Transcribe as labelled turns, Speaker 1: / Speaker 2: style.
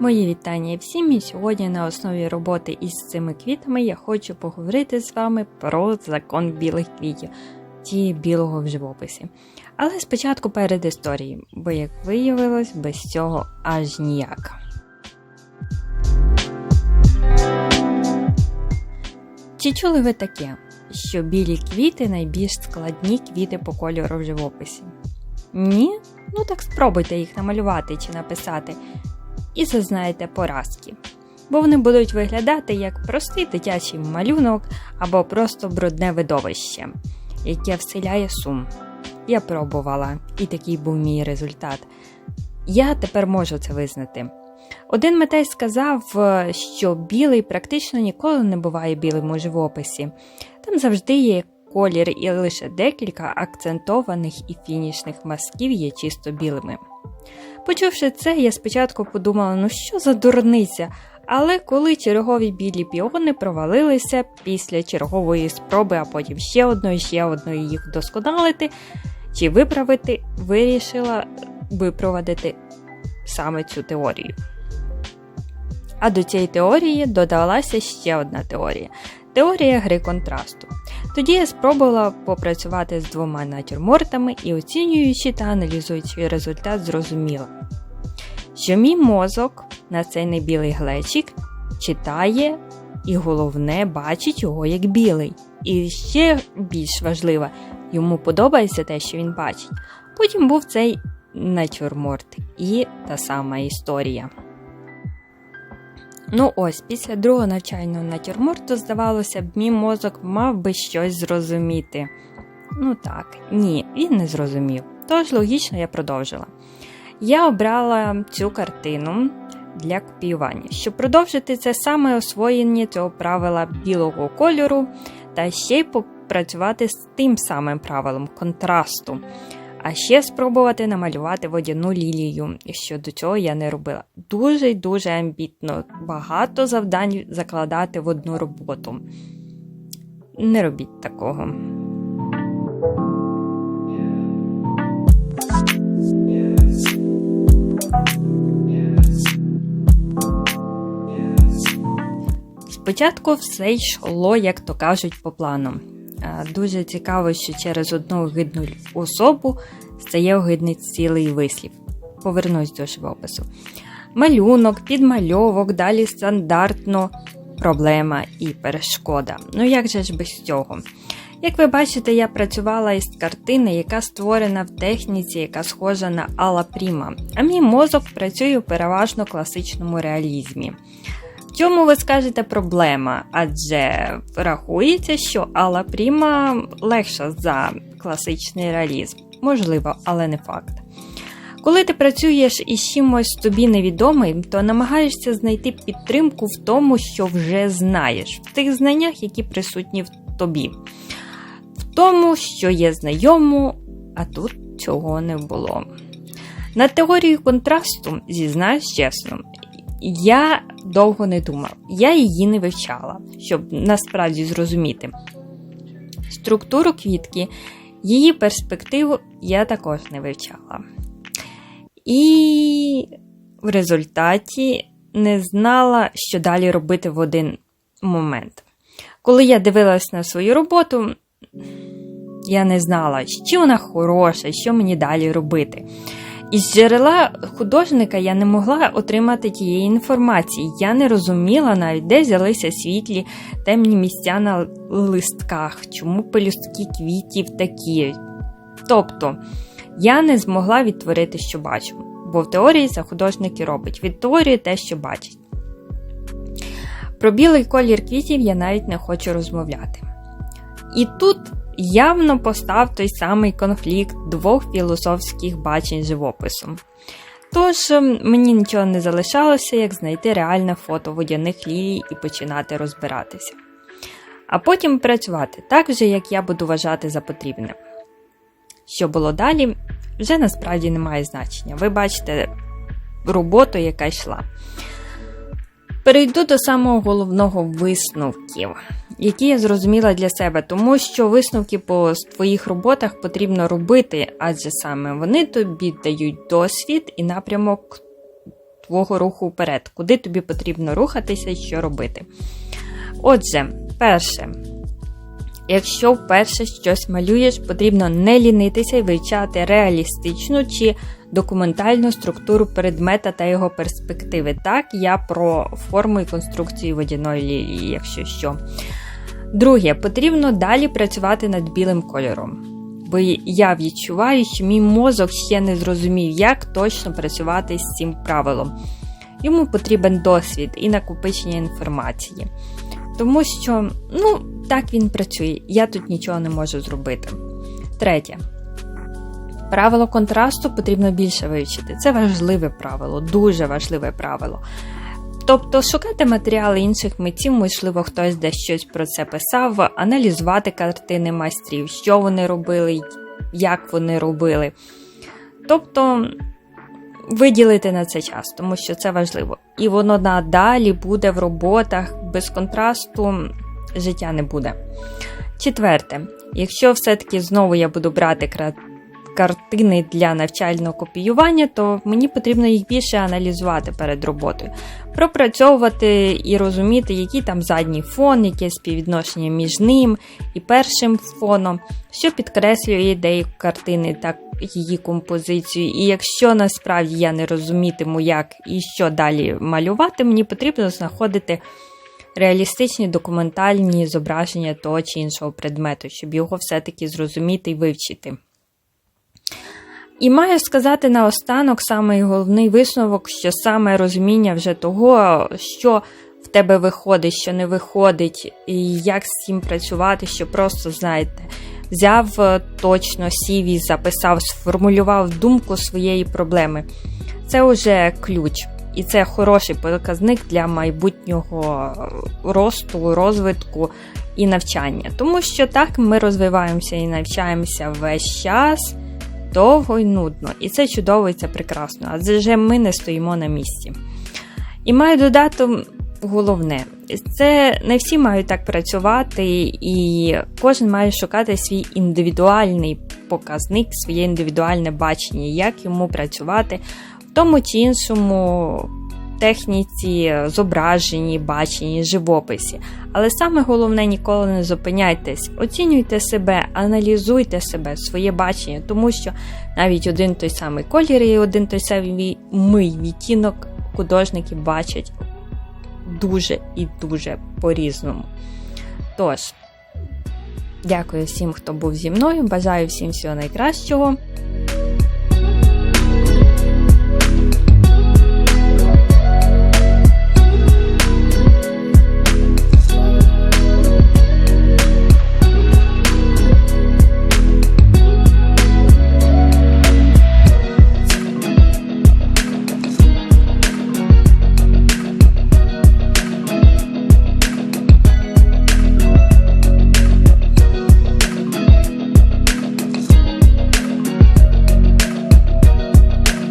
Speaker 1: Мої вітання всім і сьогодні на основі роботи із цими квітами я хочу поговорити з вами про закон білих квітів ті білого в живописі. Але спочатку перед історією, бо, як виявилось, без цього аж ніяк. Чи чули ви таке, що білі квіти найбільш складні квіти по кольору в живописі? Ні? Ну так спробуйте їх намалювати чи написати і зазнаєте поразки. Бо вони будуть виглядати як простий дитячий малюнок або просто брудне видовище, яке вселяє сум. Я пробувала, і такий був мій результат. Я тепер можу це визнати. Один митець сказав, що білий практично ніколи не буває білим у живописі. Там завжди є колір, і лише декілька акцентованих і фінішних мазків є чисто білими. Почувши це, я спочатку подумала, ну що за дурниця? Але коли чергові білі піони провалилися після чергової спроби, а потім ще одної, ще одної їх вдосконалити чи виправити, вирішила випровадити саме цю теорію. А до цієї теорії додалася ще одна теорія теорія гри контрасту. Тоді я спробувала попрацювати з двома натюрмортами і, оцінюючи та аналізуючи результат, зрозуміла, що мій мозок на цей небілий глечик читає і, головне, бачить його як білий. І ще більш важливо, йому подобається те, що він бачить. Потім був цей натюрморт і та сама історія. Ну ось, після другого навчального натюрморту, здавалося б, мій мозок мав би щось зрозуміти. Ну так, ні, він не зрозумів. Тож логічно я продовжила. Я обрала цю картину для копіювання, щоб продовжити це саме освоєння цього правила білого кольору, та ще й попрацювати з тим самим правилом контрасту. А ще спробувати намалювати водяну лілію, що до цього я не робила. Дуже й дуже амбітно, багато завдань закладати в одну роботу. Не робіть такого. Спочатку все йшло, як то кажуть, по плану. Дуже цікаво, що через одну огидну особу стає огидний цілий вислів. Повернусь до живопису. Малюнок, підмальовок, далі стандартно проблема і перешкода. Ну як же ж без цього? Як ви бачите, я працювала із картини, яка створена в техніці, яка схожа на Алла Пріма, а мій мозок працює у переважно класичному реалізмі чому ви скажете проблема? Адже рахується, що Алла Пріма легша за класичний реалізм. Можливо, але не факт. Коли ти працюєш із чимось тобі невідомим, то намагаєшся знайти підтримку в тому, що вже знаєш, в тих знаннях, які присутні в тобі, в тому, що є знайому, а тут цього не було. На теорію контрасту, зізнаюсь чесно, я довго не думав, я її не вивчала, щоб насправді зрозуміти. Структуру квітки, її перспективу я також не вивчала. І в результаті не знала, що далі робити в один момент. Коли я дивилась на свою роботу, я не знала, чи вона хороша, що мені далі робити. Із джерела художника я не могла отримати тієї інформації. Я не розуміла навіть, де взялися світлі темні місця на листках, чому пелюстки квітів такі. Тобто я не змогла відтворити, що бачу, бо в теорії це художник і робить, відтворює те, що бачить. Про білий колір квітів я навіть не хочу розмовляти. І тут явно постав той самий конфлікт двох філософських бачень живопису. Тож ем, мені нічого не залишалося, як знайти реальне фото водяних лілій і починати розбиратися. А потім працювати так же, як я буду вважати за потрібне. Що було далі, вже насправді не має значення. Ви бачите роботу, яка йшла. Перейду до самого головного висновків, які я зрозуміла для себе, тому що висновки по твоїх роботах потрібно робити, адже саме вони тобі дають досвід і напрямок твого руху вперед, куди тобі потрібно рухатися і що робити. Отже, перше. Якщо вперше щось малюєш, потрібно не лінитися і вивчати реалістичну чи документальну структуру предмета та його перспективи. Так, я про форму і конструкцію водяної лілії, якщо що. Друге, потрібно далі працювати над білим кольором. Бо я відчуваю, що мій мозок ще не зрозумів, як точно працювати з цим правилом. Йому потрібен досвід і накопичення інформації. Тому що, ну, так він працює, я тут нічого не можу зробити. Третє. Правило контрасту потрібно більше вивчити. Це важливе правило, дуже важливе правило. Тобто шукати матеріали інших митців, можливо, хтось десь щось про це писав, аналізувати картини майстрів, що вони робили, як вони робили. Тобто виділити на це час, тому що це важливо. І воно надалі буде в роботах без контрасту життя не буде. Четверте, якщо все-таки знову я буду брати картини для навчального копіювання, то мені потрібно їх більше аналізувати перед роботою, пропрацьовувати і розуміти, який там задній фон, яке співвідношення між ним і першим фоном, що підкреслює ідею картини та її композицію. І якщо насправді я не розумітиму, як і що далі малювати, мені потрібно знаходити. Реалістичні документальні зображення того чи іншого предмету, щоб його все-таки зрозуміти і вивчити. І маю сказати наостанок самий головний висновок, що саме розуміння вже того, що в тебе виходить, що не виходить, і як з цим працювати, що просто, знаєте, взяв е, точно сів і записав, сформулював думку своєї проблеми. Це вже ключ. І це хороший показник для майбутнього росту, розвитку і навчання. Тому що так ми розвиваємося і навчаємося весь час довго і нудно. І це чудово, і це прекрасно. Адже ми не стоїмо на місці. І маю додати головне: це не всі мають так працювати, і кожен має шукати свій індивідуальний показник, своє індивідуальне бачення, як йому працювати в тому чи іншому техніці, зображенні, баченні, живописі. Але саме головне ніколи не зупиняйтесь, оцінюйте себе, аналізуйте себе, своє бачення, тому що навіть один той самий колір і один той самий мий відтінок художники бачать дуже і дуже по-різному. Тож, дякую всім, хто був зі мною. Бажаю всім всього найкращого.